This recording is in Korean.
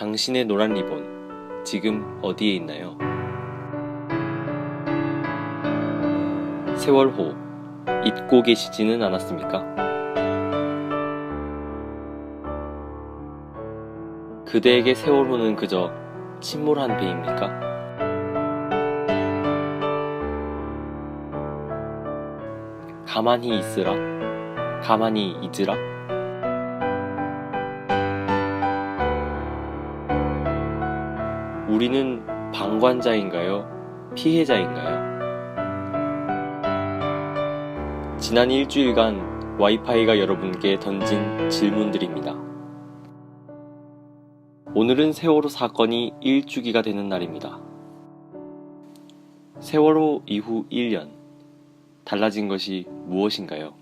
당신의 노란 리본, 지금 어디에 있나요? 세월호, 잊고 계시지는 않았습니까? 그대에게 세월호는 그저 침몰한 배입니까? 가만히 있으라, 가만히 잊으라. 우리는 방관자인가요? 피해자인가요? 지난 일주일간 와이파이가 여러분께 던진 질문들입니다. 오늘은 세월호 사건이 1주기가 되는 날입니다. 세월호 이후 1년. 달라진 것이 무엇인가요?